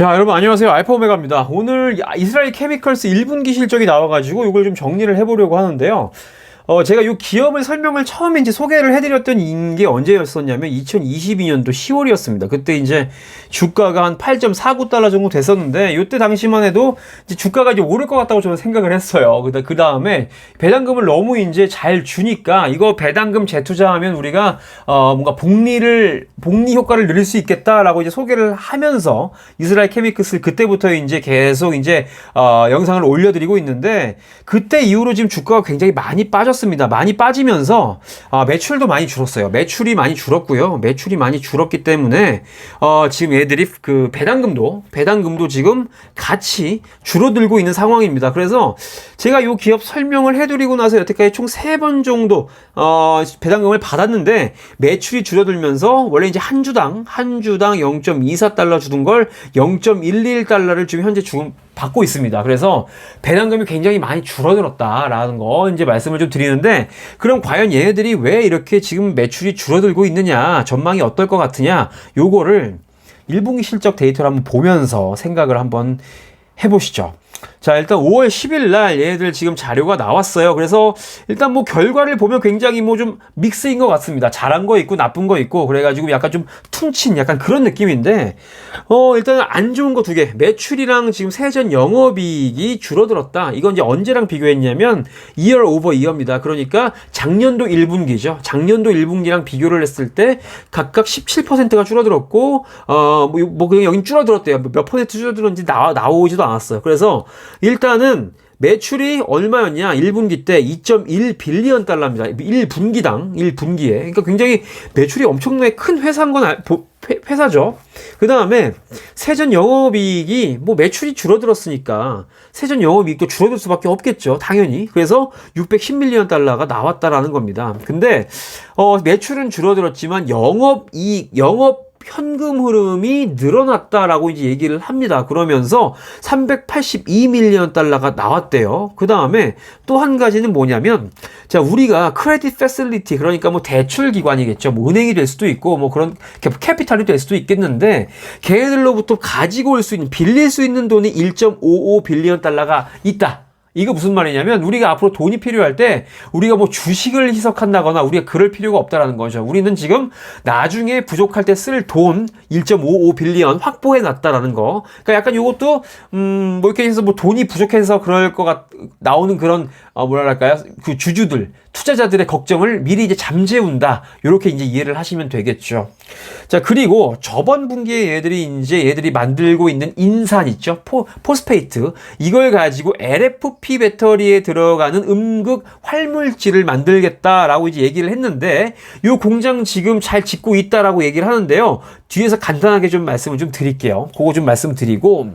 자, 여러분 안녕하세요. 알파 오메가입니다. 오늘 이스라엘 케미컬스 1분기 실적이 나와가지고 이걸 좀 정리를 해보려고 하는데요. 어, 제가 이 기업을 설명을 처음에 이제 소개를 해드렸던 게 언제였었냐면 2022년도 10월이었습니다. 그때 이제 주가가 한 8.49달러 정도 됐었는데 이때 당시만 해도 이제 주가가 이제 오를 것 같다고 저는 생각을 했어요. 그 다음에 배당금을 너무 이제 잘 주니까 이거 배당금 재투자하면 우리가 어, 뭔가 복리를 복리 효과를 누릴 수 있겠다라고 이제 소개를 하면서 이스라엘 케미크스 그때부터 이제 계속 이제 어, 영상을 올려드리고 있는데 그때 이후로 지금 주가가 굉장히 많이 빠졌 빠졌습니다. 많이 빠지면서 아, 매출도 많이 줄었어요. 매출이 많이 줄었고요. 매출이 많이 줄었기 때문에 어, 지금 얘들이 그 배당금도 배당금도 지금 같이 줄어들고 있는 상황입니다. 그래서 제가 이 기업 설명을 해드리고 나서 여태까지 총 세 번 정도 어, 배당금을 받았는데 매출이 줄어들면서 원래 이제 한 주당 한 주당 0.24달러 주던 걸 0.11달러를 지금 현재 주, 받고 있습니다. 그래서 배당금이 굉장히 많이 줄어들었다라는 거 이제 말씀을 좀 드리는데 그럼 과연 얘네들이 왜 이렇게 지금 매출이 줄어들고 있느냐 전망이 어떨 것 같으냐 요거를 1분기 실적 데이터를 한번 보면서 생각을 한번 해보시죠. 자, 일단 5월 10일 날 얘네들 지금 자료가 나왔어요. 그래서 일단 뭐 결과를 보면 굉장히 뭐 좀 믹스인 것 같습니다. 잘한 거 있고 나쁜 거 있고 그래가지고 약간 좀 퉁친 약간 그런 느낌인데 어, 일단 안 좋은 거 두 개. 매출이랑 지금 세전 영업이익이 줄어들었다. 이건 이제 언제랑 비교했냐면 2월 오버 2어입니다. 그러니까 작년도 1분기죠. 작년도 1분기랑 비교를 했을 때 각각 17%가 줄어들었고 어, 뭐, 뭐 그냥 여긴 줄어들었대요. 몇 퍼센트 줄어들었는지 나, 나오지도 않았어요. 그래서 일단은 매출이 얼마였냐? 1분기 때 2.1 빌리언 달러입니다. 1분기당, 1분기에. 그러니까 굉장히 매출이 엄청나게 큰 회사인 건 회사죠. 그 다음에 세전 영업이익이 뭐 매출이 줄어들었으니까 세전 영업이익도 줄어들 수밖에 없겠죠. 당연히. 그래서 610밀리언 달러가 나왔다라는 겁니다. 근데 어 매출은 줄어들었지만 영업이익, 영업 현금 흐름이 늘어났다라고 이제 얘기를 합니다. 그러면서 382밀리언 달러가 나왔대요. 그 다음에 또 한 가지는 뭐냐면, 자, 우리가 크레딧 패슬리티, 그러니까 뭐 대출 기관이겠죠. 뭐 은행이 될 수도 있고, 뭐 그런 캐피탈이 될 수도 있겠는데, 걔네들로부터 가지고 올 수 있는, 빌릴 수 있는 돈이 1.55 빌리언 달러가 있다. 이거 무슨 말이냐면 우리가 앞으로 돈이 필요할 때 우리가 뭐 주식을 희석한다거나 우리가 그럴 필요가 없다라는 거죠. 우리는 지금 나중에 부족할 때 쓸 돈 1.55 빌리언 확보해 놨다라는 거. 그러니까 약간 이것도 음뭐 이렇게 해서 뭐 돈이 부족해서 그럴 것 같 나오는 그런 어 뭐랄까요? 그 주주들 투자자들의 걱정을 미리 이제 잠재운다. 이렇게 이제 이해를 하시면 되겠죠. 자, 그리고 저번 분기에 얘들이 이제 얘들이 만들고 있는 인산 있죠. 포, 포스페이트. 이걸 가지고 LFP 배터리에 들어가는 음극 활물질을 만들겠다라고 이제 얘기를 했는데 이 공장 지금 잘 짓고 있다라고 얘기를 하는데요. 뒤에서 간단하게 좀 말씀을 좀 드릴게요. 그거 좀 말씀드리고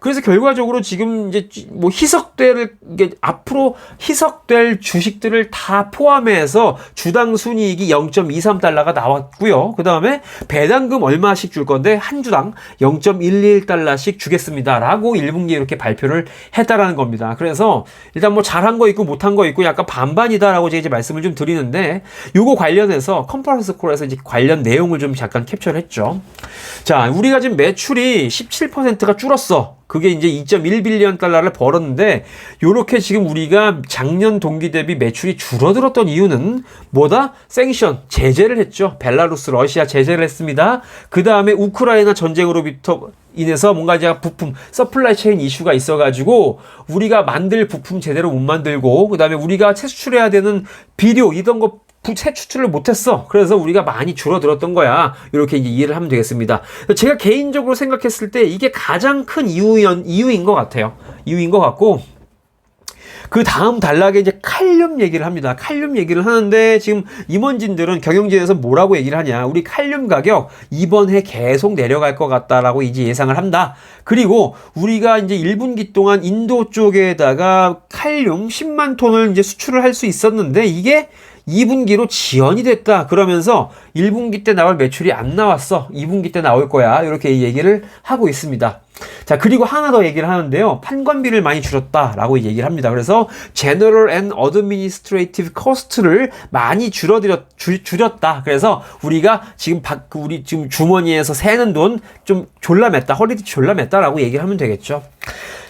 그래서 결과적으로 지금 이제 뭐 희석될 게 앞으로 희석될 주식들을 다 포함해서 주당 순이익이 0.23달러가 나왔고요. 그 다음에 배당금 얼마씩 줄 건데 한 주당 0.11달러씩 주겠습니다 라고 1분기에 이렇게 발표를 했다라는 겁니다. 그래서 일단 뭐 잘한 거 있고 못한 거 있고 약간 반반이다라고 제가 이제 말씀을 좀 드리는데 요거 관련해서 컨퍼런스 콜에서 이제 관련 내용을 좀 잠깐 캡처를 했죠. 자, 우리가 지금 매출이 17%가 줄었어. 그게 이제 2.1빌리언 달러를 벌었는데 요렇게 지금 우리가 작년 동기 대비 매출이 줄어들었던 이유는 뭐다? 생션 제재를 했죠. 벨라루스, 러시아 제재를 했습니다. 그 다음에 우크라이나 전쟁으로부터 인해서 뭔가 이제 부품 서플라이 체인 이슈가 있어가지고 우리가 만들 부품 제대로 못 만들고 그 다음에 우리가 채수출해야 되는 비료 이런 거 부채 추출을 못했어. 그래서 우리가 많이 줄어들었던 거야. 이렇게 이해를 하면 되겠습니다. 제가 개인적으로 생각했을 때 이게 가장 큰 이유인, 이유인 것 같아요. 이유인 것 같고, 그 다음 단락에 이제 칼륨 얘기를 합니다. 칼륨 얘기를 하는데 지금 임원진들은 경영진에서 뭐라고 얘기를 하냐. 우리 칼륨 가격 이번 해 계속 내려갈 것 같다라고 이제 예상을 한다. 그리고 우리가 이제 1분기 동안 인도 쪽에다가 칼륨 10만 톤을 이제 수출을 할 수 있었는데 이게 2분기로 지연이 됐다. 그러면서 1분기 때 나올 매출이 안 나왔어. 2분기 때 나올 거야. 이렇게 얘기를 하고 있습니다. 자, 그리고 하나 더 얘기를 하는데요. 판관비를 많이 줄였다라고 얘기를 합니다. 그래서 General and Administrative Cost를 많이 줄어들였, 줄, 줄였다. 그래서 우리가 지금 박, 우리 지금 주머니에서 새는 돈 좀 졸라맸다. 허리띠 졸라맸다라고 얘기를 하면 되겠죠.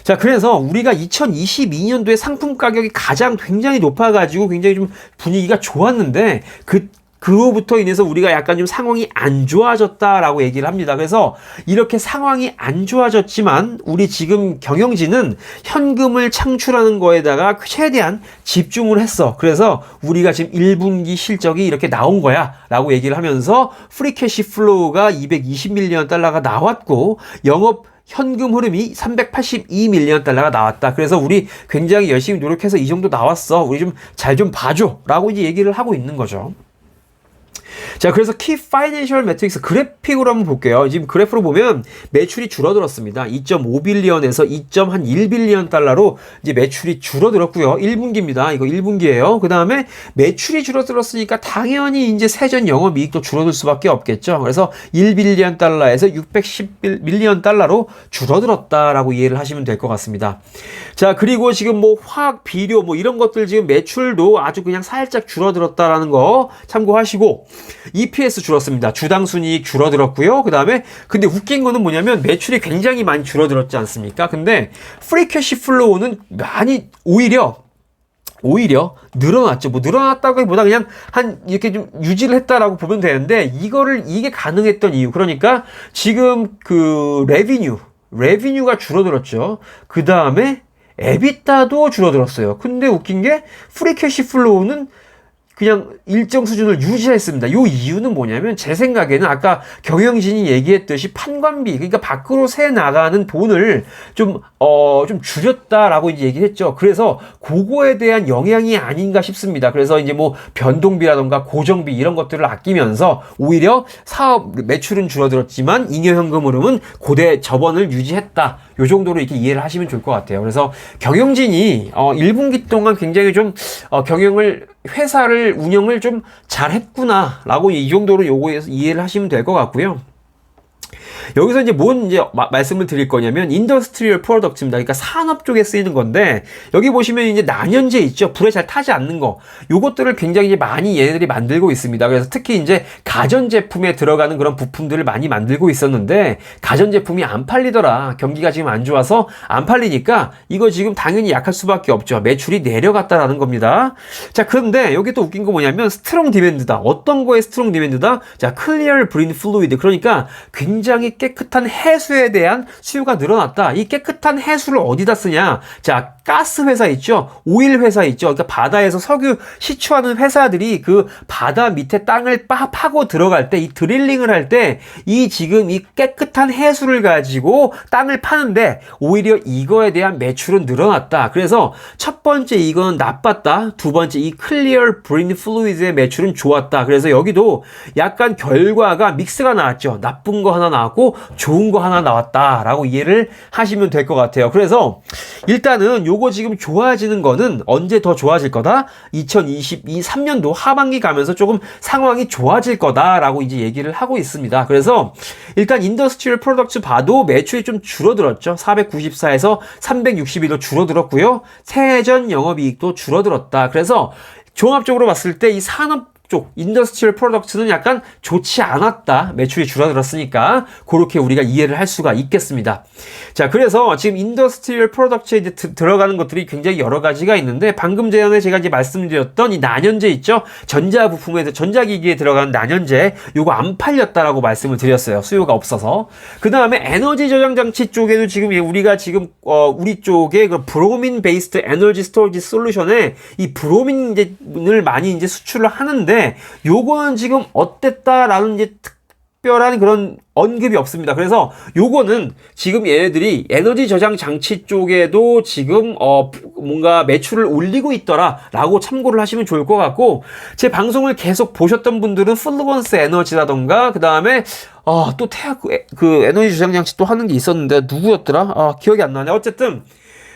자, 그래서 우리가 2022년도에 상품 가격이 가장 굉장히 높아가지고 굉장히 좀 분위기가 좋았는데 그 그로부터 인해서 우리가 약간 좀 상황이 안 좋아졌다라고 얘기를 합니다. 그래서 이렇게 상황이 안 좋아졌지만 우리 지금 경영진은 현금을 창출하는 거에다가 최대한 집중을 했어. 그래서 우리가 지금 1분기 실적이 이렇게 나온 거야. 라고 얘기를 하면서 프리캐시 플로우가 220밀리언 달러가 나왔고 영업 현금 흐름이 382밀리언 달러가 나왔다. 그래서 우리 굉장히 열심히 노력해서 이 정도 나왔어. 우리 좀 잘좀 봐줘. 라고 이제 얘기를 하고 있는 거죠. 자, 그래서 키 파이낸셜 매트릭스 그래픽으로 한번 볼게요. 지금 그래프로 보면 매출이 줄어들었습니다. 2.5빌리언에서 2.1빌리언 달러로 이제 매출이 줄어들었고요. 1분기입니다. 이거 1분기예요. 그다음에 매출이 줄어들었으니까 당연히 이제 세전 영업 이익도 줄어들 수밖에 없겠죠. 그래서 1빌리언 달러에서 610밀리언 달러로 줄어들었다라고 이해를 하시면 될 것 같습니다. 자, 그리고 지금 뭐 화학 비료 뭐 이런 것들 지금 매출도 아주 그냥 살짝 줄어들었다라는 거 참고하시고 EPS 줄었습니다. 주당 순이익 줄어들었고요. 그 다음에 근데 웃긴 거는 뭐냐면 매출이 굉장히 많이 줄어들었지 않습니까? 근데 프리 캐시 플로우는 많이 오히려 오히려 늘어났죠. 뭐 늘어났다기보다 그냥 한 이렇게 좀 유지를 했다라고 보면 되는데 이거를 이게 가능했던 이유 그러니까 지금 그 레비뉴 레비뉴가 줄어들었죠. 그 다음에 에비타도 줄어들었어요. 근데 웃긴 게 프리캐시 플로우는 그냥 일정 수준을 유지했습니다. 요 이유는 뭐냐면 제 생각에는 아까 경영진이 얘기했듯이 판관비 그러니까 밖으로 새 나가는 돈을 좀어좀 줄였다라고 이제 얘기를 했죠. 그래서 그거에 대한 영향이 아닌가 싶습니다. 그래서 이제 뭐 변동비라던가 고정비 이런 것들을 아끼면서 오히려 사업 매출은 줄어들었지만 잉여현금 흐름은 고대 저번을 유지했다. 요 정도로 이렇게 이해를 하시면 좋을 것 같아요. 그래서 경영진이 어 1분기 동안 굉장히 좀 어, 경영을 회사를 운영을 좀 잘했구나라고 이 정도로 요거에서 이해를 하시면 될 것 같고요. 여기서 이제 뭔 이제 마, 말씀을 드릴 거냐면 인더스트리얼 프로덕트입니다. 그러니까 산업 쪽에 쓰이는 건데 여기 보시면 이제 난연제 있죠. 불에 잘 타지 않는 거. 요것들을 굉장히 이제 많이 얘네들이 만들고 있습니다. 그래서 특히 이제 가전 제품에 들어가는 그런 부품들을 많이 만들고 있었는데 가전 제품이 안 팔리더라. 경기가 지금 안 좋아서 안 팔리니까 이거 지금 당연히 약할 수밖에 없죠. 매출이 내려갔다라는 겁니다. 자, 그런데 여기 또 웃긴 거 뭐냐면 스트롱 디맨드다. 어떤 거에 스트롱 디맨드다? 자, 클리어 브린 플루이드. 그러니까 굉장히 깨끗한 해수에 대한 수요가 늘어났다. 이 깨끗한 해수를 어디다 쓰냐? 자, 가스 회사 있죠? 오일 회사 있죠? 그러니까 바다에서 석유 시추하는 회사들이 그 바다 밑에 땅을 파, 파고 들어갈 때, 이 드릴링을 할 때, 이 지금 이 깨끗한 해수를 가지고 땅을 파는데, 오히려 이거에 대한 매출은 늘어났다. 그래서 첫 번째 이건 나빴다. 두 번째 이 클리어 브린 플루이드의 매출은 좋았다. 그래서 여기도 약간 결과가 믹스가 나왔죠. 나쁜 거 하나 나왔고, 좋은 거 하나 나왔다라고 이해를 하시면 될 것 같아요. 그래서 일단은 요거 지금 좋아지는 거는 언제 더 좋아질 거다? 2022, 3년도 하반기 가면서 조금 상황이 좋아질 거다라고 이제 얘기를 하고 있습니다. 그래서 일단 인더스트리얼 프로덕트 봐도 매출이 좀 줄어들었죠. 494에서 362로 줄어들었고요. 세전 영업이익도 줄어들었다. 그래서 종합적으로 봤을 때 이 산업 쪽 인더스트리얼 프로덕트는 약간 좋지 않았다. 매출이 줄어들었으니까 그렇게 우리가 이해를 할 수가 있겠습니다. 자, 그래서 지금 인더스트리얼 프로덕트에 이제 드, 들어가는 것들이 굉장히 여러 가지가 있는데 방금 전에 제가 이제 말씀드렸던 이 난연제 있죠? 전자 부품에 전자기기에 들어가는 난연제 요거 안 팔렸다라고 말씀을 드렸어요. 수요가 없어서. 그다음에 에너지 저장 장치 쪽에도 지금 우리가 지금 어 우리 쪽에 그 브로민 베이스드 에너지 스토리지 솔루션에 이 브로민을 많이 이제 수출을 하는데 요거는 지금 어땠다라는 이제 특별한 그런 언급이 없습니다. 그래서 요거는 지금 얘네들이 에너지 저장 장치 쪽에도 지금 어 뭔가 매출을 올리고 있더라라고 참고를 하시면 좋을 것 같고 제 방송을 계속 보셨던 분들은 플루건스 에너지라던가 그 다음에 아또 태학 그, 그 에너지 저장 장치 또 하는 게 있었는데 누구였더라? 아 기억이 안 나네. 어쨌든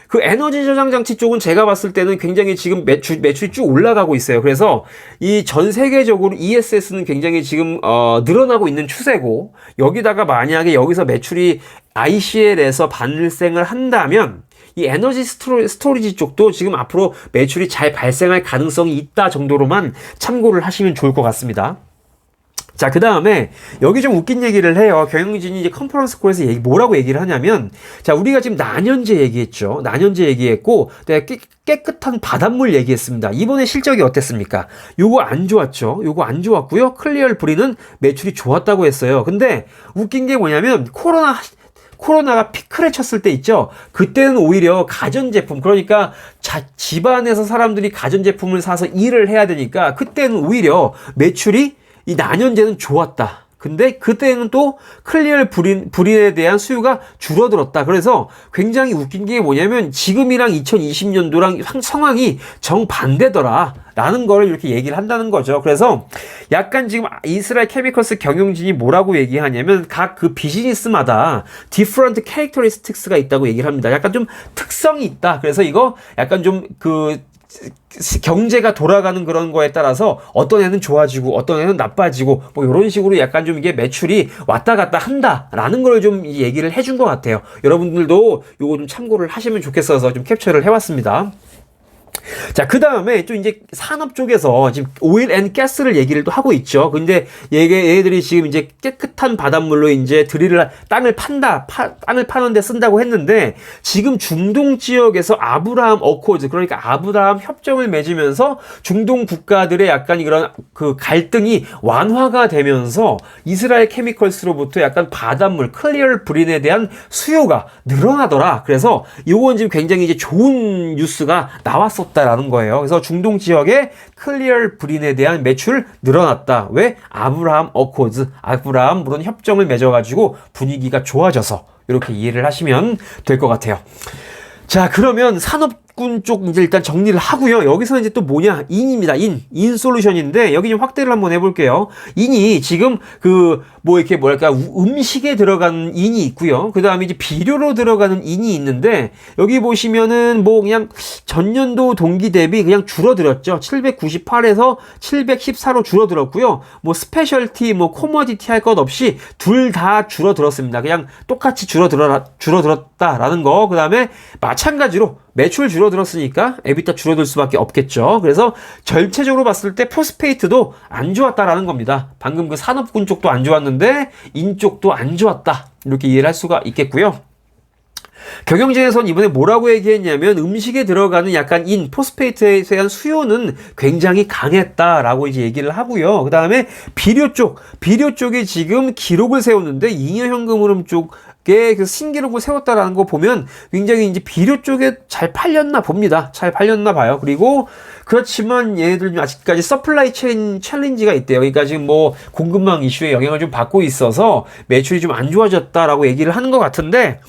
그 에너지 저장 장치 쪽은 제가 봤을 때는 굉장히 지금 매출, 매출이 쭉 올라가고 있어요. 그래서 이 전 세계적으로 ESS는 굉장히 지금, 어, 늘어나고 있는 추세고, 여기다가 만약에 여기서 매출이 ICL에서 발생을 한다면, 이 에너지 스토리, 스토리지 쪽도 지금 앞으로 매출이 잘 발생할 가능성이 있다 정도로만 참고를 하시면 좋을 것 같습니다. 자, 그 다음에 여기 좀 웃긴 얘기를 해요. 경영진이 이제 컨퍼런스 콜에서 얘기, 뭐라고 얘기를 하냐면, 자, 우리가 지금 난연제 얘기했죠. 난연제 얘기했고, 내가 깨, 깨끗한 바닷물 얘기했습니다. 이번에 실적이 어땠습니까? 요거 안 좋았죠. 요거 안 좋았고요. 클리얼 브리는 매출이 좋았다고 했어요. 근데 웃긴 게 뭐냐면, 코로나, 코로나가 피크를 쳤을 때 있죠. 그때는 오히려 가전제품, 그러니까 자, 집안에서 사람들이 가전제품을 사서 일을 해야 되니까 그때는 오히려 매출이 이 난연제는 좋았다. 근데 그때는 또 클리얼 불인, 불인에 대한 수요가 줄어들었다. 그래서 굉장히 웃긴 게 뭐냐면 지금이랑 2020년도랑 상황이 정반대더라. 라는 거를 이렇게 얘기를 한다는 거죠. 그래서 약간 지금 이스라엘 케미컬스 경영진이 뭐라고 얘기하냐면 각 그 비즈니스마다 디프런트 캐릭터리스틱스가 있다고 얘기를 합니다. 약간 좀 특성이 있다. 그래서 이거 약간 좀그 경제가 돌아가는 그런 거에 따라서 어떤 애는 좋아지고 어떤 애는 나빠지고 뭐 이런 식으로 약간 좀 이게 매출이 왔다 갔다 한다라는 걸 좀 얘기를 해준 것 같아요. 여러분들도 요거 좀 참고를 하시면 좋겠어서 좀 캡처를 해왔습니다. 자, 그 다음에 또 이제 산업 쪽에서 지금 오일 앤 가스를 얘기를 또 하고 있죠. 근데 얘게 얘들이 지금 이제 깨끗한 바닷물로 이제 드릴을 땅을 판다, 파, 땅을 파는데 쓴다고 했는데 지금 중동 지역에서 아브라함 어코즈 그러니까 아브라함 협정을 맺으면서 중동 국가들의 약간 이런 그 갈등이 완화가 되면서 이스라엘 케미컬스로부터 약간 바닷물 클리어 브린에 대한 수요가 늘어나더라. 그래서 이건 지금 굉장히 이제 좋은 뉴스가 나왔었. 없다라는 거예요. 그래서 중동 지역의 클리어 브린에 대한 매출 늘어났다. 왜? 아브라함 어코즈, 아브라함 물론 협정을 맺어가지고 분위기가 좋아져서 이렇게 이해를 하시면 될 것 같아요. 자, 그러면 산업 군 이제 일단 정리를 하고요. 여기서 이제 또 뭐냐? 인입니다. 인. 인 솔루션인데 여기 좀 확대를 한번 해 볼게요. 인이 지금 그 뭐 이렇게 뭐랄까 음식에 들어가는 인이 있고요. 그 다음에 이제 비료로 들어가는 인이 있는데 여기 보시면은 뭐 그냥 전년도 동기 대비 그냥 줄어들었죠. 798에서 714로 줄어들었고요. 뭐 스페셜티 뭐 코머디티 할 것 없이 둘 다 줄어들었습니다. 그냥 똑같이 줄어들어 줄어들었다라는 거. 그 다음에 마찬가지로 매출 줄어들었으니까 에비타 줄어들 수밖에 없겠죠. 그래서 전체적으로 봤을 때 포스페이트도 안 좋았다라는 겁니다. 방금 그 산업군 쪽도 안 좋았는데 인 쪽도 안 좋았다. 이렇게 이해를 할 수가 있겠고요. 경영진에서는 이번에 뭐라고 얘기했냐면 음식에 들어가는 약간 인 포스페이트에 대한 수요는 굉장히 강했다라고 이제 얘기를 하고요. 그 다음에 비료 쪽, 비료 쪽에 지금 기록을 세웠는데 잉여 현금 흐름 쪽그 신기록을 세웠다라는 거 보면 굉장히 이제 비료 쪽에 잘 팔렸나 봅니다. 잘 팔렸나 봐요. 그리고 그렇지만 얘네들 아직까지 서플라이 체인 챌린지가 있대요. 그러니까 지금 뭐 공급망 이슈에 영향을 좀 받고 있어서 매출이 좀 안 좋아졌다라고 얘기를 하는 것 같은데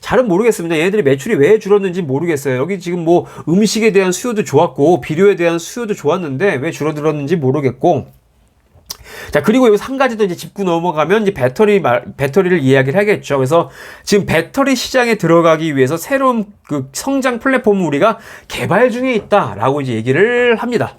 잘은 모르겠습니다. 얘네들이 매출이 왜 줄었는지 모르겠어요. 여기 지금 뭐 음식에 대한 수요도 좋았고 비료에 대한 수요도 좋았는데 왜 줄어들었는지 모르겠고 자, 그리고 여기서 한 가지 더 이제 짚고 넘어가면 이제 배터리 말, 배터리를 이야기를 하겠죠. 그래서 지금 배터리 시장에 들어가기 위해서 새로운 그 성장 플랫폼을 우리가 개발 중에 있다라고 이제 얘기를 합니다.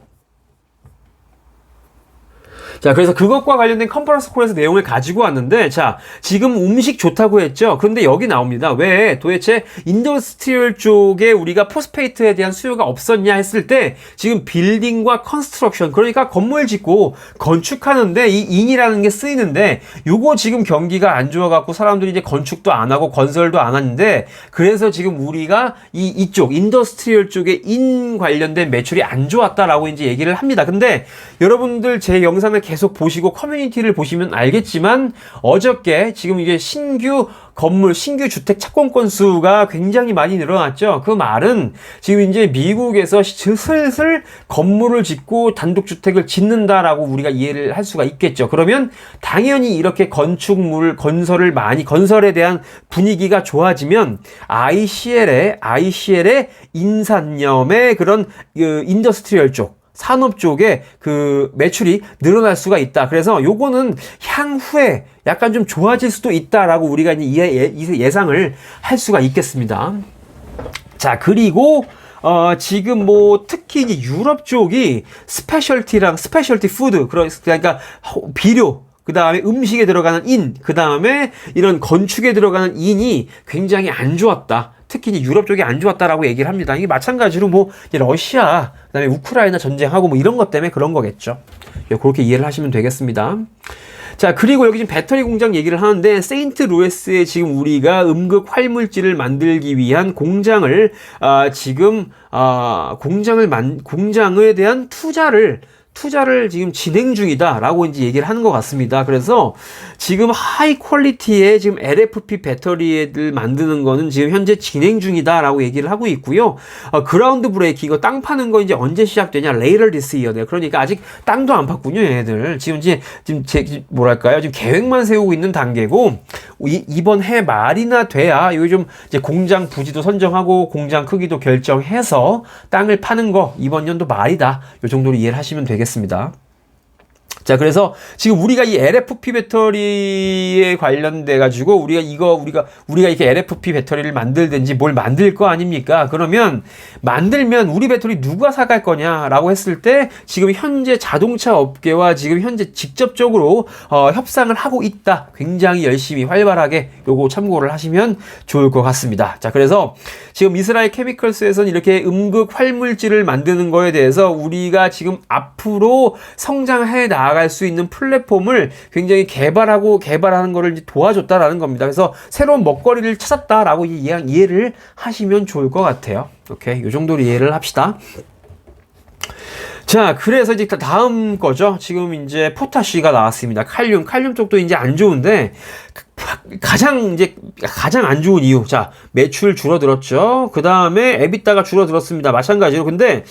자, 그래서 그것과 관련된 컨퍼런스 콜에서 내용을 가지고 왔는데, 자, 지금 음식 좋다고 했죠? 그런데 여기 나옵니다. 왜 도대체 인더스트리얼 쪽에 우리가 포스페이트에 대한 수요가 없었냐 했을 때, 지금 빌딩과 컨스트럭션, 그러니까 건물 짓고 건축하는데 이 인이라는 게 쓰이는데, 요거 지금 경기가 안 좋아갖고 사람들이 이제 건축도 안 하고 건설도 안 하는데, 그래서 지금 우리가 이, 이쪽, 인더스트리얼 쪽에 인 관련된 매출이 안 좋았다라고 이제 얘기를 합니다. 근데 여러분들 제 영상을 계속 보시고 커뮤니티를 보시면 알겠지만 어저께 지금 이게 신규 건물 신규 주택 착공 건수가 굉장히 많이 늘어났죠. 그 말은 지금 이제 미국에서 슬슬 건물을 짓고 단독주택을 짓는다라고 우리가 이해를 할 수가 있겠죠. 그러면 당연히 이렇게 건축물 건설을 많이 건설에 대한 분위기가 좋아지면 ICL의 ICL의 인산염의 그런 그 인더스트리얼 쪽 산업 쪽에 그 매출이 늘어날 수가 있다. 그래서 요거는 향후에 약간 좀 좋아질 수도 있다라고 우리가 이제 예, 예, 예상을 할 수가 있겠습니다. 자, 그리고 어, 지금 뭐 특히 이제 유럽 쪽이 스페셜티랑 스페셜티 푸드 그러니까 비료 그 다음에 음식에 들어가는 인, 그 다음에 이런 건축에 들어가는 인이 굉장히 안 좋았다. 특히 유럽 쪽이 안 좋았다라고 얘기를 합니다. 이게 마찬가지로 뭐 러시아, 그다음에 우크라이나 전쟁하고 뭐 이런 것 때문에 그런 거겠죠. 예, 그렇게 이해를 하시면 되겠습니다. 자, 그리고 여기 지금 배터리 공장 얘기를 하는데, 세인트 루이스에 지금 우리가 음극 활물질을 만들기 위한 공장을, 아, 지금, 아, 공장을 만, 공장에 대한 투자를 투자를 지금 진행 중이다라고 이제 얘기를 하는 것 같습니다. 그래서 지금 하이 퀄리티의 지금 LFP 배터리를 만드는 거는 지금 현재 진행 중이다라고 얘기를 하고 있고요. 어, 그라운드 브레이크 이거 땅 파는 거 이제 언제 시작되냐? 레이럴 디스 이어 네. 그러니까 아직 땅도 안 팠군요, 얘들. 지금 이제 지금 제 뭐랄까요? 지금 계획만 세우고 있는 단계고 이, 이번 해 말이나 돼야 이거 좀 이제 공장 부지도 선정하고 공장 크기도 결정해서 땅을 파는 거 이번 연도 말이다. 요 정도로 이해를 하시면 되겠습니다. 되겠습니다. 자, 그래서 지금 우리가 이 LFP 배터리에 관련돼 가지고 우리가 이거 우리가 우리가 이렇게 LFP 배터리를 만들든지 뭘 만들 거 아닙니까? 그러면 만들면 우리 배터리 누가 사갈 거냐라고 했을 때 지금 현재 자동차 업계와 지금 현재 직접적으로 어, 협상을 하고 있다. 굉장히 열심히 활발하게 요거 참고를 하시면 좋을 것 같습니다. 자, 그래서 지금 이스라엘 케미컬스에서는 이렇게 음극 활물질을 만드는 거에 대해서 우리가 지금 앞으로 성장해 나갈 수 있는 플랫폼을 굉장히 개발하고 개발하는 거를 도와줬다라는 겁니다. 그래서 새로운 먹거리를 찾았다라고 이해를 하시면 좋을 것 같아요. 오케이. 요 정도로 이해를 합시다. 자, 그래서 이제 다음 거죠. 지금 이제 포타시가 나왔습니다. 칼륨, 칼륨 쪽도 이제 안 좋은데 가장 이제 가장 안 좋은 이유. 자, 매출 줄어들었죠. 그 다음에 에비타가 줄어들었습니다. 마찬가지로. 근데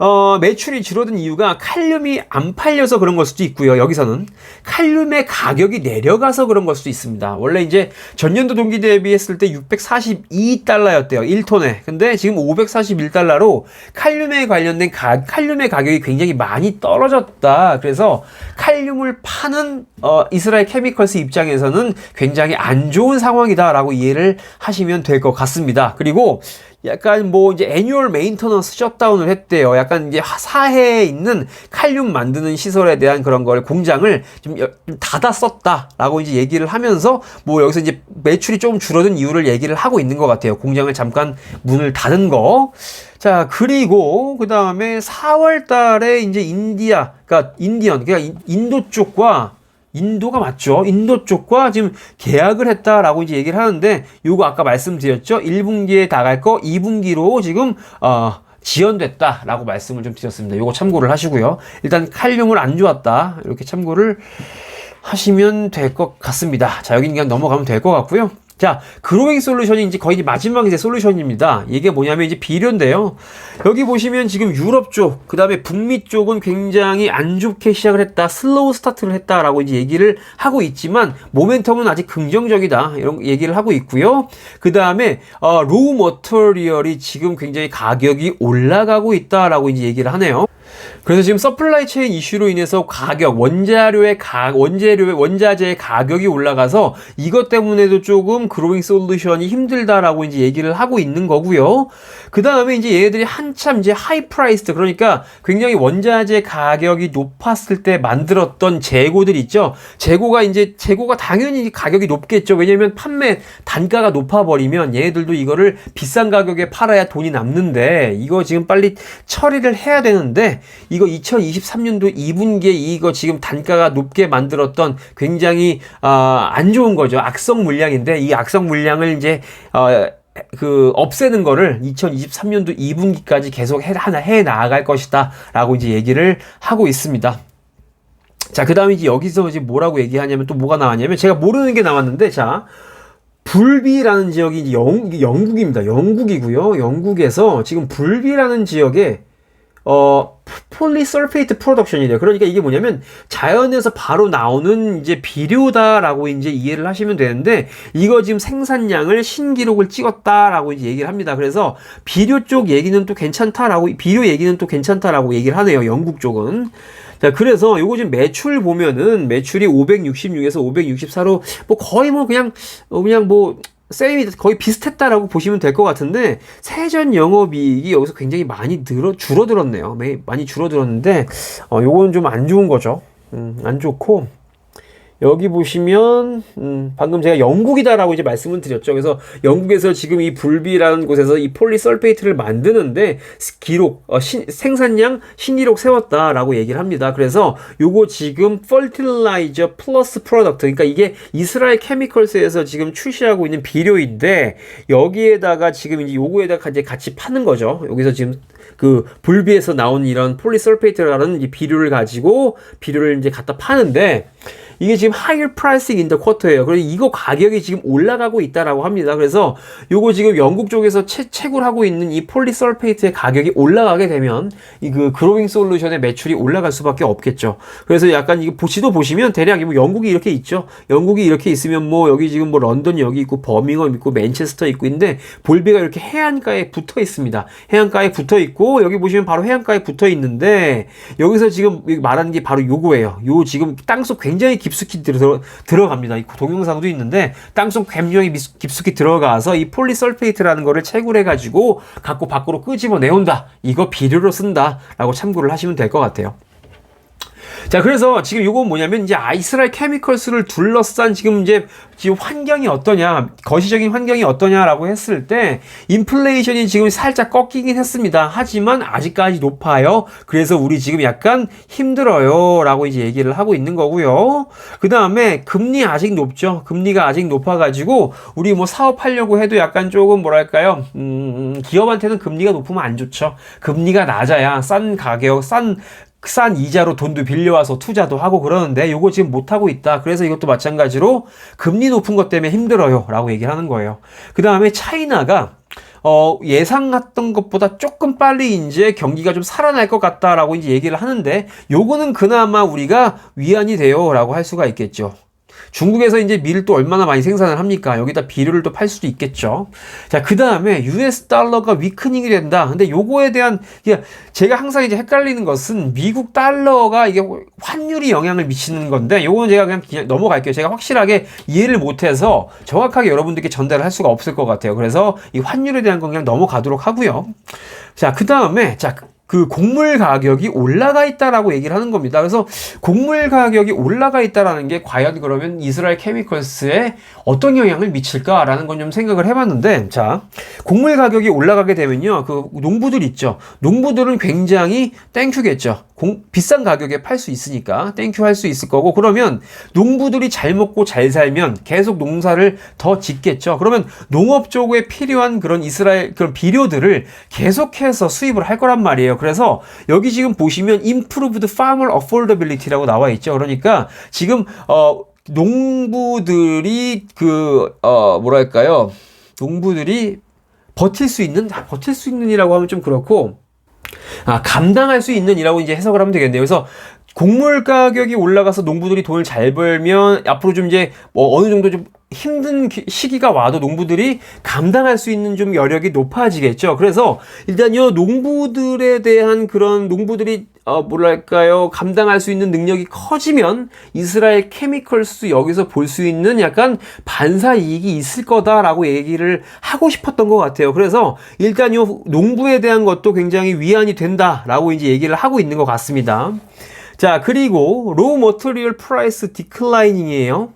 어, 매출이 줄어든 이유가 칼륨이 안 팔려서 그런 걸 수도 있고요. 여기서는 칼륨의 가격이 내려가서 그런 걸 수도 있습니다. 원래 이제 전년도 동기 대비했을 때 642달러였대요. 1톤에. 근데 지금 541달러로 칼륨에 관련된 가, 칼륨의 가격이 굉장히 많이 떨어졌다. 그래서 칼륨을 파는 어, 이스라엘 케미컬스 입장에서는 굉장히 안 좋은 상황이다라고 이해를 하시면 될 것 같습니다. 그리고 약간 뭐 이제 애뉴얼 메인터넌스 셧다운을 했대요. 약간 이제 사해에 있는 칼륨 만드는 시설에 대한 그런 걸 공장을 좀, 좀 닫았었다라고 이제 얘기를 하면서 뭐 여기서 이제 매출이 조금 줄어든 이유를 얘기를 하고 있는 것 같아요. 공장을 잠깐 문을 닫은 거. 자, 그리고 그 다음에 4월 달에 이제 인디아, 그러니까 인디언, 그러니까 인도 쪽과 인도가 맞죠. 인도 쪽과 지금 계약을 했다라고 이제 얘기를 하는데 요거 아까 말씀드렸죠. 1분기에 나갈 거 2분기로 지금 어 지연됐다라고 말씀을 좀 드렸습니다. 요거 참고를 하시고요. 일단 칼륨을 안 좋았다. 이렇게 참고를 하시면 될 것 같습니다. 자, 여기 그냥 넘어가면 될 것 같고요. 자, 그로잉 솔루션이 이제 거의 마지막 이제 솔루션입니다. 이게 뭐냐면 이제 비료인데요. 여기 보시면 지금 유럽 쪽, 그 다음에 북미 쪽은 굉장히 안 좋게 시작을 했다. 슬로우 스타트를 했다라고 이제 얘기를 하고 있지만, 모멘텀은 아직 긍정적이다. 이런 얘기를 하고 있고요. 그 다음에, 어, 로우 머터리얼이 지금 굉장히 가격이 올라가고 있다라고 이제 얘기를 하네요. 그래서 지금 서플라이 체인 이슈로 인해서 가격, 원자료의 가, 원재료의, 원자재의 가격이 올라가서 이것 때문에도 조금 그로잉 솔루션이 힘들다라고 이제 얘기를 하고 있는 거고요. 그 다음에 이제 얘네들이 한참 이제 하이 프라이스, 그러니까 굉장히 원자재 가격이 높았을 때 만들었던 재고들 있죠. 재고가 이제, 재고가 당연히 가격이 높겠죠. 왜냐면 판매 단가가 높아 버리면 얘네들도 이거를 비싼 가격에 팔아야 돈이 남는데 이거 지금 빨리 처리를 해야 되는데 이거 2023년도 2분기에 이거 지금 단가가 높게 만들었던 굉장히 어, 안 좋은 거죠. 악성 물량인데 이 악성 물량을 이제 어, 그 없애는 거를 2023년도 2분기까지 계속 해, 하나 해 나갈 것이다 라고 이제 얘기를 하고 있습니다. 자, 그 다음에 이제 여기서 이제 뭐라고 얘기하냐면 또 뭐가 나왔냐면 제가 모르는 게 나왔는데 자, 불비라는 지역이 영, 영국입니다. 영국이고요. 영국에서 지금 불비라는 지역에 어, 폴리설페이트 프로덕션이래요. 그러니까 이게 뭐냐면 자연에서 바로 나오는 이제 비료다라고 이제 이해를 하시면 되는데 이거 지금 생산량을 신기록을 찍었다라고 이제 얘기를 합니다. 그래서 비료 쪽 얘기는 또 괜찮다라고 비료 얘기는 또 괜찮다라고 얘기를 하네요. 영국 쪽은. 자, 그래서 요거 지금 매출 보면은 매출이 566에서 564로 뭐 거의 뭐 그냥 어 그냥 뭐 세임이 거의 비슷했다라고 보시면 될 것 같은데 세전 영업이익이 여기서 굉장히 많이 늘어 줄어들었네요. 매- 많이 줄어들었는데 어 요거는 좀 안 좋은 거죠. 음, 안 좋고 여기 보시면 음, 방금 제가 영국이다라고 이제 말씀을 드렸죠. 그래서 영국에서 지금 이 불비라는 곳에서 이 폴리설페이트를 만드는데 기록 어, 신- 생산량 신기록 세웠다라고 얘기를 합니다. 그래서 요거 지금 fertilizer 플러스 프로덕트 그러니까 이게 이스라엘 케미컬스에서 지금 출시하고 있는 비료인데 여기에다가 지금 이제 요거에다가 이제 같이 파는 거죠. 여기서 지금 그 불비에서 나온 이런 폴리설페이트라는 이 비료를 가지고 비료를 이제 갖다 파는데 이게 지금 pricing in the quarter예요. 그래서 이거 가격이 지금 올라가고 있다라고 합니다. 그래서 요거 지금 영국 쪽에서 채, 채굴하고 있는 이 폴리설페이트의 가격이 올라가게 되면 이 그 그로잉 솔루션의 매출이 올라갈 수밖에 없겠죠. 그래서 약간 이거 보시도 보시면 대략 뭐 영국이 이렇게 있죠. 영국이 이렇게 있으면 뭐 여기 지금 뭐 런던 여기 있고 버밍엄 있고 맨체스터 있고 있는데 볼비가 이렇게 해안가에 붙어 있습니다. 해안가에 붙어 있고 여기 보시면 바로 해안가에 붙어 있는데 여기서 지금 말하는 게 바로 요거예요. 요 지금 땅속 굉장히 깊 숙이 들어, 들어갑니다. 이 동영상도 있는데 땅속 굉장히 깊숙이 들어가서 이 폴리설페이트라는 거를 채굴해 가지고 갖고 밖으로 끄집어 내온다. 이거 비료로 쓴다라고 참고를 하시면 될 것 같아요. 자, 그래서 지금 요건 뭐냐면 이제 아이스라엘 케미컬스를 둘러싼 지금 이제 지금 환경이 어떠냐, 거시적인 환경이 어떠냐라고 했을 때 인플레이션이 지금 살짝 꺾이긴 했습니다. 하지만 아직까지 높아요. 그래서 우리 지금 약간 힘들어요라고 이제 얘기를 하고 있는 거고요. 그 다음에 금리 아직 높죠. 금리가 아직 높아가지고 우리 뭐 사업하려고 해도 약간 조금 뭐랄까요, 음, 기업한테는 금리가 높으면 안 좋죠. 금리가 낮아야 싼 가격, 싼 싼 이자로 돈도 빌려와서 투자도 하고 그러는데 요거 지금 못하고 있다. 그래서 이것도 마찬가지로 금리 높은 것 때문에 힘들어요. 라고 얘기를 하는 거예요. 그 다음에 차이나가 어, 예상했던 것보다 조금 빨리 이제 경기가 좀 살아날 것 같다라고 이제 얘기를 하는데 요거는 그나마 우리가 위안이 돼요라고 할 수가 있겠죠. 중국에서 이제 밀을 또 얼마나 많이 생산을 합니까? 여기다 비료를 또 팔 수도 있겠죠. 자, 그 다음에 US 달러가 위크닝이 된다. 근데 요거에 대한, 제가 항상 이제 헷갈리는 것은 미국 달러가 이게 환율이 영향을 미치는 건데, 요거는 제가 그냥, 그냥 넘어갈게요. 제가 확실하게 이해를 못해서 정확하게 여러분들께 전달을 할 수가 없을 것 같아요. 그래서 이 환율에 대한 건 그냥 넘어가도록 하고요. 자, 그 다음에, 자, 그 곡물 가격이 올라가 있다라고 얘기를 하는 겁니다. 그래서 곡물 가격이 올라가 있다라는 게 과연 그러면 이스라엘 케미컬스에 어떤 영향을 미칠까라는 건 좀 생각을 해봤는데, 자, 곡물 가격이 올라가게 되면요, 그 농부들 있죠. 농부들은 굉장히 땡큐겠죠. 공, 비싼 가격에 팔 수 있으니까 땡큐 할 수 있을 거고, 그러면 농부들이 잘 먹고 잘 살면 계속 농사를 더 짓겠죠. 그러면 농업 쪽에 필요한 그런 이스라엘 그런 비료들을 계속해서 수입을 할 거란 말이에요. 그래서 여기 지금 보시면 improved farmer affordability라고 나와 있죠. 그러니까 지금 어 농부들이 그 어 뭐랄까요? 농부들이 버틸 수 있는 아, 버틸 수 있는이라고 하면 좀 그렇고 아, 감당할 수 있는 이라고 이제 해석을 하면 되겠네요. 그래서 곡물 가격이 올라가서 농부들이 돈을 잘 벌면 앞으로 좀 이제 뭐 어느 정도 좀 힘든 기- 시기가 와도 농부들이 감당할 수 있는 좀 여력이 높아지겠죠. 그래서 일단 요 농부들에 대한 그런 농부들이 어 뭐랄까요 감당할 수 있는 능력이 커지면 이스라엘 케미컬스 여기서 볼 수 있는 약간 반사 이익이 있을 거다라고 얘기를 하고 싶었던 것 같아요. 그래서 일단 요 농부에 대한 것도 굉장히 위안이 된다라고 이제 얘기를 하고 있는 것 같습니다. 자 그리고 로우 머터리얼 프라이스 디클라이닝이에요.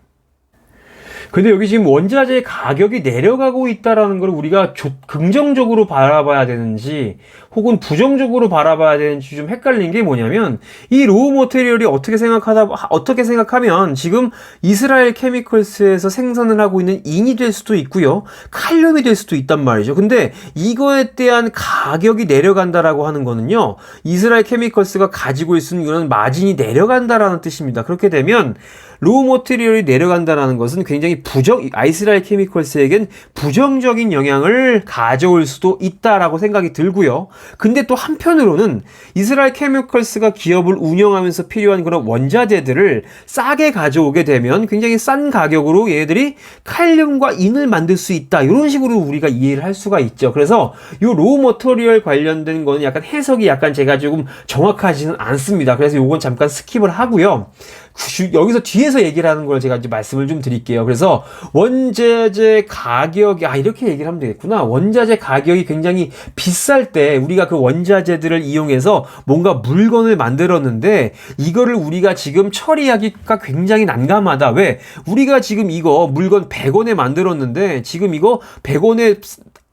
근데 여기 지금 원자재 가격이 내려가고 있다라는 걸 우리가 조- 긍정적으로 바라봐야 되는지 혹은 부정적으로 바라봐야 되는지 좀 헷갈린 게 뭐냐면 이 로우 머테리얼이 어떻게 생각하다 어떻게 생각하면 지금 이스라엘 케미컬스에서 생산을 하고 있는 인이 될 수도 있고요 칼륨이 될 수도 있단 말이죠. 근데 이거에 대한 가격이 내려간다라고 하는 거는요 이스라엘 케미컬스가 가지고 있는 그런 마진이 내려간다라는 뜻입니다. 그렇게 되면 로우 머테리얼이 내려간다라는 것은 굉장히 부정 아이스라엘 케미컬스에겐 부정적인 영향을 가져올 수도 있다라고 생각이 들고요. 근데 또 한편으로는 이스라엘 케미컬스가 기업을 운영하면서 필요한 그런 원자재들을 싸게 가져오게 되면 굉장히 싼 가격으로 얘들이 칼륨과 인을 만들 수 있다. 이런 식으로 우리가 이해를 할 수가 있죠. 그래서 이 로우 머터리얼 관련된 거는 약간 해석이 약간 제가 조금 정확하지는 않습니다. 그래서 요건 잠깐 스킵을 하고요. 주- 여기서 뒤에서 얘기를 하는 걸 제가 이제 말씀을 좀 드릴게요. 그래서 원자재 가격이 아 이렇게 얘기를 하면 되겠구나. 원자재 가격이 굉장히 비쌀 때 우리가 그 원자재들을 이용해서 뭔가 물건을 만들었는데 이거를 우리가 지금 처리하기가 굉장히 난감하다. 왜? 우리가 지금 이거 물건 100원에 만들었는데 지금 이거 100원에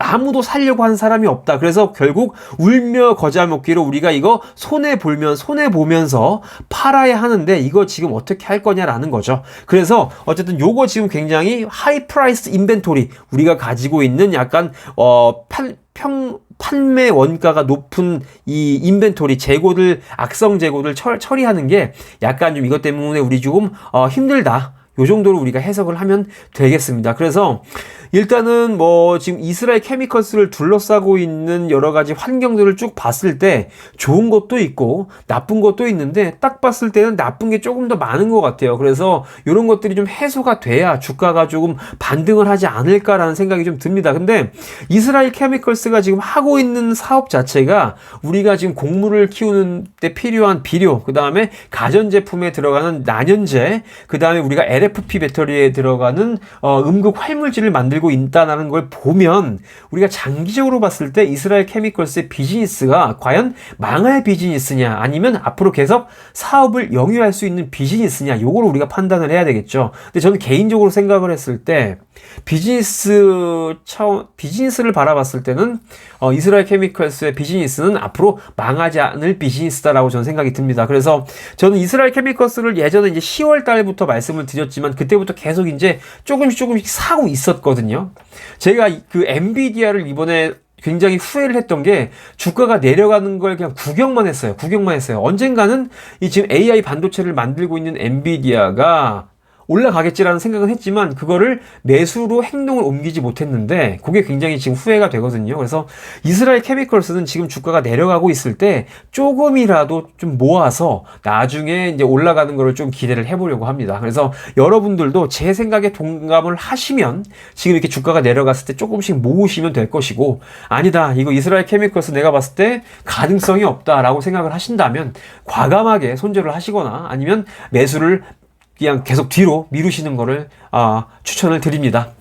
아무도 살려고 하는 사람이 없다. 그래서 결국 울며 거자 먹기로 우리가 이거 손해 보면 손해 보면서 팔아야 하는데 이거 지금 어떻게 할 거냐라는 거죠. 그래서 어쨌든 요거 지금 굉장히 하이 프라이스 인벤토리 우리가 가지고 있는 약간 어 팔, 평 판매 원가가 높은 이 인벤토리 재고들 악성 재고들 처, 처리하는 게 약간 좀 이것 때문에 우리 조금 어, 힘들다. 요 정도로 우리가 해석을 하면 되겠습니다. 그래서 일단은 뭐 지금 이스라엘 케미컬스를 둘러싸고 있는 여러 가지 환경들을 쭉 봤을 때 좋은 것도 있고 나쁜 것도 있는데 딱 봤을 때는 나쁜 게 조금 더 많은 것 같아요. 그래서 이런 것들이 좀 해소가 돼야 주가가 조금 반등을 하지 않을까라는 생각이 좀 듭니다. 근데 이스라엘 케미컬스가 지금 하고 있는 사업 자체가 우리가 지금 곡물을 키우는 때 필요한 비료, 그 다음에 가전제품에 들어가는 난연제, 그 다음에 우리가 LFP 배터리에 들어가는 어, 음극 활물질을 만들고 있다는 걸 보면 우리가 장기적으로 봤을 때 이스라엘 케미컬스의 비즈니스가 과연 망할 비즈니스냐 아니면 앞으로 계속 사업을 영위할 수 있는 비즈니스냐 요거를 우리가 판단을 해야 되겠죠. 근데 저는 개인적으로 생각을 했을 때 비즈니스 차원 비즈니스를 바라봤을 때는 어, 이스라엘 케미컬스의 비즈니스는 앞으로 망하지 않을 비즈니스다라고 저는 생각이 듭니다. 그래서 저는 이스라엘 케미컬스를 예전에 이제 10월 달부터 말씀을 드렸지만 그때부터 계속 이제 조금씩 조금씩 사고 있었거든요. 제가 이- 그 엔비디아를 이번에 굉장히 후회를 했던 게 주가가 내려가는 걸 그냥 구경만 했어요. 구경만 했어요. 언젠가는 이 지금 AI 반도체를 만들고 있는 엔비디아가 올라가겠지라는 생각은 했지만 그거를 매수로 행동을 옮기지 못했는데 그게 굉장히 지금 후회가 되거든요. 그래서 이스라엘 케미컬스는 지금 주가가 내려가고 있을 때 조금이라도 좀 모아서 나중에 이제 올라가는 거를 좀 기대를 해보려고 합니다. 그래서 여러분들도 제 생각에 동감을 하시면 지금 이렇게 주가가 내려갔을 때 조금씩 모으시면 될 것이고 아니다 이거 이스라엘 케미컬스 내가 봤을 때 가능성이 없다라고 생각을 하신다면 과감하게 손절을 하시거나 아니면 매수를 그냥 계속 뒤로 미루시는 거를 아, 추천을 드립니다.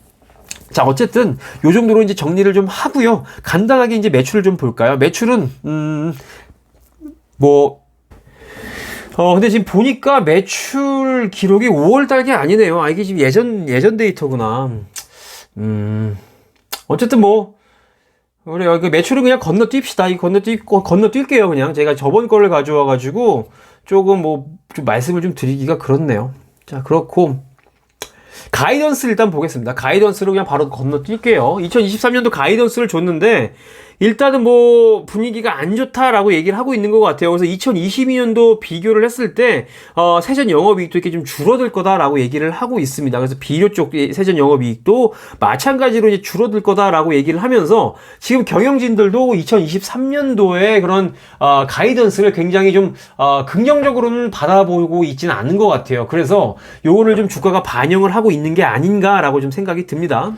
자, 어쨌든 요 정도로 이제 정리를 좀 하고요. 간단하게 이제 매출을 좀 볼까요? 매출은 음, 뭐 어, 근데 지금 보니까 매출 기록이 5월 달게 아니네요. 아, 이게 지금 예전 예전 데이터구나. 음. 어쨌든 뭐 그래요. 그 매출은 그냥 건너뜁시다. 이 건너뛰 건너뛸게요. 그냥 제가 저번 거를 가져와 가지고 조금 뭐 좀 말씀을 좀 드리기가 그렇네요. 자, 그렇고 가이던스 일단 보겠습니다. 가이던스로 그냥 바로 건너뛸게요. 2023년도 가이던스를 줬는데 일단은 뭐 분위기가 안 좋다라고 얘기를 하고 있는 것 같아요. 그래서 2022년도 비교를 했을 때 어, 세전 영업이익도 이렇게 좀 줄어들 거다라고 얘기를 하고 있습니다. 그래서 비료 쪽 세전 영업이익도 마찬가지로 이제 줄어들 거다라고 얘기를 하면서 지금 경영진들도 2023년도에 그런 어, 가이던스를 굉장히 좀 어, 긍정적으로는 받아보고 있지는 않은 것 같아요. 그래서 요거를 좀 주가가 반영을 하고 있는 게 아닌가라고 좀 생각이 듭니다.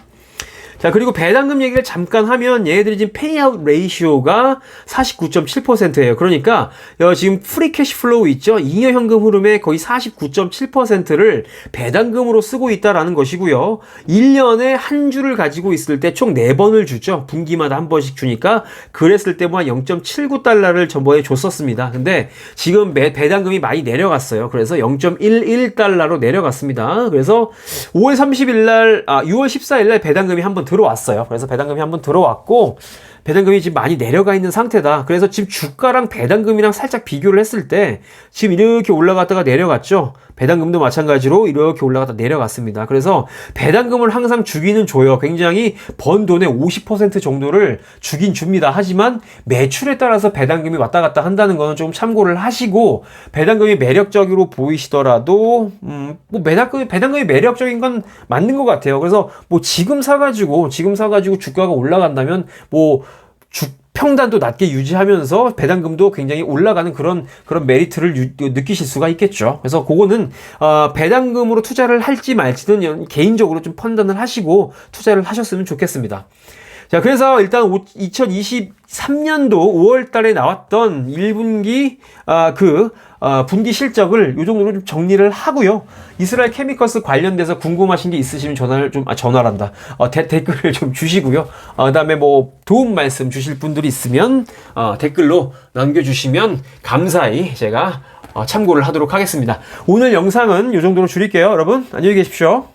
자, 그리고 배당금 얘기를 잠깐 하면 얘네들이 지금 페이아웃 레이시오가 49.7%예요. 그러니까 어, 지금 프리 캐시 플로우 있죠? 잉여 현금 흐름의 거의 49.7%를 배당금으로 쓰고 있다라는 것이고요. 1년에 한 주를 가지고 있을 때 총 4번을 주죠. 분기마다 한 번씩 주니까 그랬을 때만 0.79달러를 전번에 줬었습니다. 근데 지금 매, 배당금이 많이 내려갔어요. 그래서 0.11달러로 내려갔습니다. 그래서 5월 30일 날, 아, 6월 14일 날 배당금이 한번 들어왔어요. 그래서 배당금이 한번 들어왔고, 배당금이 지금 많이 내려가 있는 상태다. 그래서 지금 주가랑 배당금이랑 살짝 비교를 했을 때 지금 이렇게 올라갔다가 내려갔죠. 배당금도 마찬가지로 이렇게 올라갔다 내려갔습니다. 그래서 배당금을 항상 주기는 줘요. 굉장히 번 돈의 50% 정도를 주긴 줍니다. 하지만 매출에 따라서 배당금이 왔다 갔다 한다는 거는 좀 참고를 하시고 배당금이 매력적으로 보이시더라도 음, 뭐 배당금이 배당금이 매력적인 건 맞는 것 같아요. 그래서 뭐 지금 사가지고 지금 사가지고 주가가 올라간다면 뭐 주, 평단도 낮게 유지하면서 배당금도 굉장히 올라가는 그런 그런 메리트를 유- 느끼실 수가 있겠죠. 그래서 그거는 어, 배당금으로 투자를 할지 말지는 연- 개인적으로 좀 판단을 하시고 투자를 하셨으면 좋겠습니다. 자, 그래서 일단 2023년도 5월 달에 나왔던 1분기, 아, 그, 아, 분기 실적을 요 정도로 좀 정리를 하고요. 이스라엘 케미컬스 관련돼서 궁금하신 게 있으시면 전화를 좀, 아, 전화란다. 어, 대, 댓글을 좀 주시고요. 어, 그 다음에 뭐 도움 말씀 주실 분들이 있으면, 어, 댓글로 남겨주시면 감사히 제가 어, 참고를 하도록 하겠습니다. 오늘 영상은 요 정도로 줄일게요. 여러분, 안녕히 계십시오.